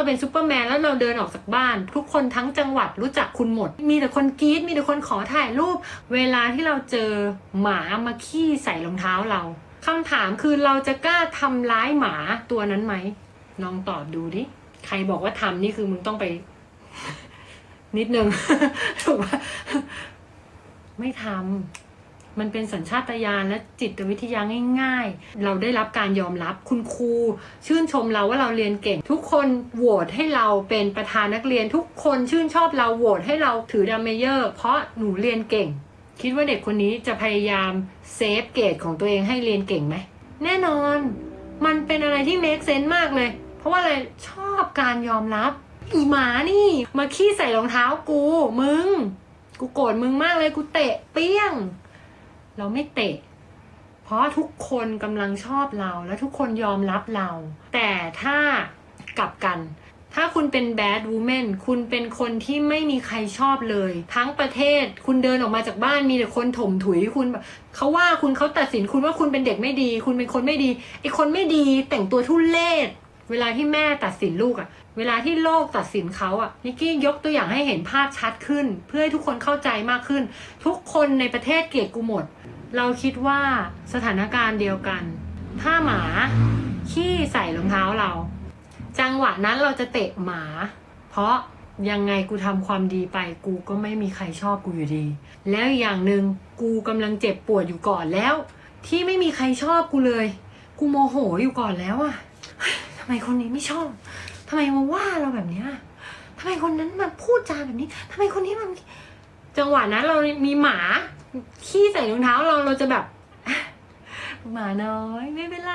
เราเป็นซูเปอร์แมนแล้วเราเดินออกจากบ้าน ทุกคนทั้งจังหวัดรู้จักคุณหมด มีแต่คนกรี๊ดมีแต่คนขอถ่ายรูป เวลาที่เราเจอหมามาขี้ใส่รองเท้าเราคำถามคือเราจะกล้าทำร้ายหมาตัวนั้นไหมลองตอบดูดิใครบอกว่าทำนี่คือมึงต้องไป นิดนึงถูกปะไม่ทำ มันเป็นสัญชาตญาณและจิตวิทยาง่าย ๆ เราได้รับการยอมรับคุณครู ชื่นชมเราว่าเราเรียนเก่ง ทุกคนโหวตให้เราเป็นประธานนักเรียนทุกคนชื่นชอบเราโหวตให้เราถือดัมเมเยอร์ เพราะหนูเรียนเก่ง คิดว่าเด็กคนนี้จะพยายามเซฟเกรดของตัวเองให้เรียนเก่งไหมแน่นอน มันเป็นอะไรที่ make sense มากเลย เพราะว่าอะไรชอบการยอมรับ อีหมานี่ มาขี้ใส่รองเท้ากู มึง กูโกรธมึงมากเลยกูเตะเปี้ยง เราไม่เตะ เพราะทุกคนกำลังชอบเราและทุกคนยอมรับเรา แต่ถ้ากลับกัน ถ้าคุณเป็น bad woman คุณเป็นคนที่ไม่มีใครชอบเลย ทั้งประเทศคุณเดินออกมาจากบ้านมีแต่คนถมถุยคุณเขาว่าคุณเขาตัดสินคุณว่าคุณเป็นเด็กไม่ดี คุณเป็นคนไม่ดีไอคนไม่ดีแต่งตัวทุเลศเวลาที่แม่ตัดสินลูกอะเวลาที่โลกตัดสินเขาอะนิกกี้ยกตัวอย่างให้เห็นภาพชัดขึ้น เพื่อให้ทุกคนเข้าใจมากขึ้น ทุกคนในประเทศเกลียดกูหมด เราคิดว่าสถานการณ์เดียวกัน ถ้าหมาขี้ใส่รองเท้าเรา จังหวะนั้นเราจะเตะหมา เพราะยังไงกูทำความดีไป กูก็ไม่มีใครชอบกูอยู่ดี แล้วอย่างหนึ่งกูกำลังเจ็บปวดอยู่ก่อนแล้ว ที่ไม่มีใครชอบกูเลย กูโมโหอยู่ก่อนแล้วอะทำไมคนนี้ไม่ชอบทำไมมาว่าเราแบบเนี้ยทำไมคนนั้นมาพูดจาแบบนี้ทำไมคนนี้มัน จังหวะนั้นเรามีหมาขี้ใส่รองเท้าเราเราจะแบบ หมาน้อยไม่เป็นไร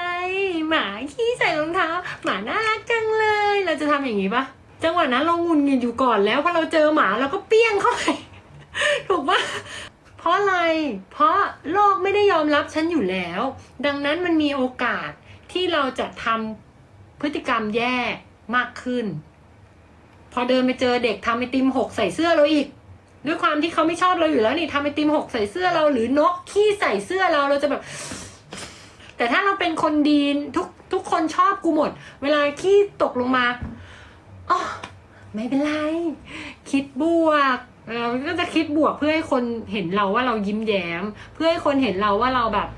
หมาขี้ใส่รองเท้า หมาน่ารักจังเลย เราจะทำอย่างนี้ปะจังหวะนั้นเรางุนงิดอยู่ก่อนแล้วพอเราเจอหมาเราก็เปี้ยงเข้าไปถูกปะเพราะอะไร เพราะโลกไม่ได้ยอมรับฉันอยู่แล้ว ดังนั้นมันมีโอกาสที่เราจะทำพฤติกรรมแย่มากขึ้น พอเดินไปเจอเด็กทำไอติมหกใส่เสื้อเราอีก ด้วยความที่เขาไม่ชอบเราอยู่แล้วนี่ทำไอติมหกใส่เสื้อเรา หรือนกขี้ใส่เสื้อเราเราจะแบบ แต่ถ้าเราเป็นคนดีทุกทุกคนชอบกูหมด เวลาขี้ตกลงมาอ๋อไม่เป็นไร คิดบวกเราก็จะคิดบวกเพื่อให้คนเห็นเราว่าเรายิ้มแย้ม เพื่อให้คนเห็นเราว่าเราแบบ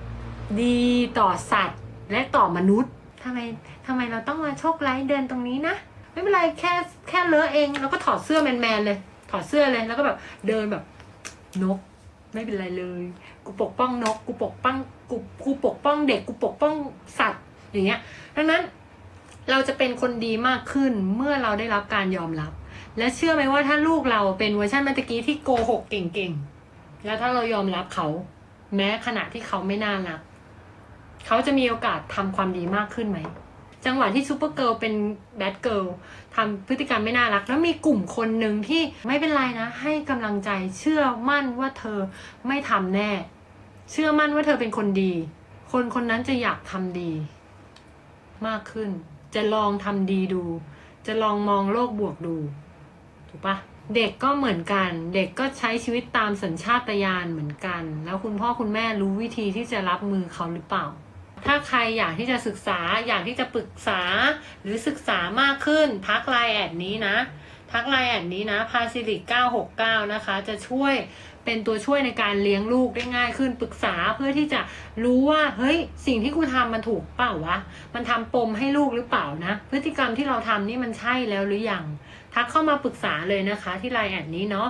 ดีต่อสัตว์และต่อมนุษย์ทำไมทำไมเราต้องมาโชคไร้ายเดินตรงนี้นะ ไม่เป็นไรแค่แค่เลอะเอง แล้วก็ถอดเสื้อแมนๆเลย ถอดเสื้อเลยแล้วก็แบบเดินแบบนก ไม่เป็นไรเลย กูปกป้องนก กูปกป้องกูกูปกป้องเด็ก กูปกป้องสัตว์อย่างเงี้ยดังนั้นเราจะเป็นคนดีมากขึ้นเมื่อเราได้รับการยอมรับ และเชื่อไหมว่าถ้าลูกเราเป็นเวอร์ชันเมื่อกี้ที่โกหกเก่งๆ แล้วถ้าเรายอมรับเขา แม้ขณะที่เขาไม่น่ารัก เขาจะมีโอกาสทำความดีมากขึ้นไหม จังหวะที่ซูเปอร์เกิร์ลเป็นแบดเกิร์ลทำพฤติกรรมไม่น่ารัก แล้วมีกลุ่มคนหนึ่งที่ไม่เป็นไรนะ ให้กำลังใจเชื่อมั่นว่าเธอไม่ทำแน่ เชื่อมั่นว่าเธอเป็นคนดี คนคนนั้นจะอยากทำดี มากขึ้น จะลองทำดีดู จะลองมองโลกบวกดู ถูกปะเด็กก็เหมือนกัน เด็กก็ใช้ชีวิตตามสัญชาตญาณเหมือนกัน แล้วคุณพ่อคุณแม่รู้วิธีที่จะรับมือเขาหรือเปล่า ถ้าใครอยากที่จะศึกษาอยากที่จะปรึกษาหรือศึกษามากขึ้นทักไลน์แอดนี้นะ ทักไลน์แอดนี้นะพาซิลิก969 นะคะ จะช่วยเป็นตัวช่วยในการเลี้ยงลูกได้ง่ายขึ้นปรึกษาเพื่อที่จะรู้ว่าเฮ้ยสิ่งที่กูทำมันถูกเปล่าวะมันทำปมให้ลูกหรือเปล่านะ พฤติกรรมที่เราทำนี่มันใช่แล้วหรือยังทักเข้ามาปรึกษาเลยนะคะ ที่ไลน์แอดนี้เนาะ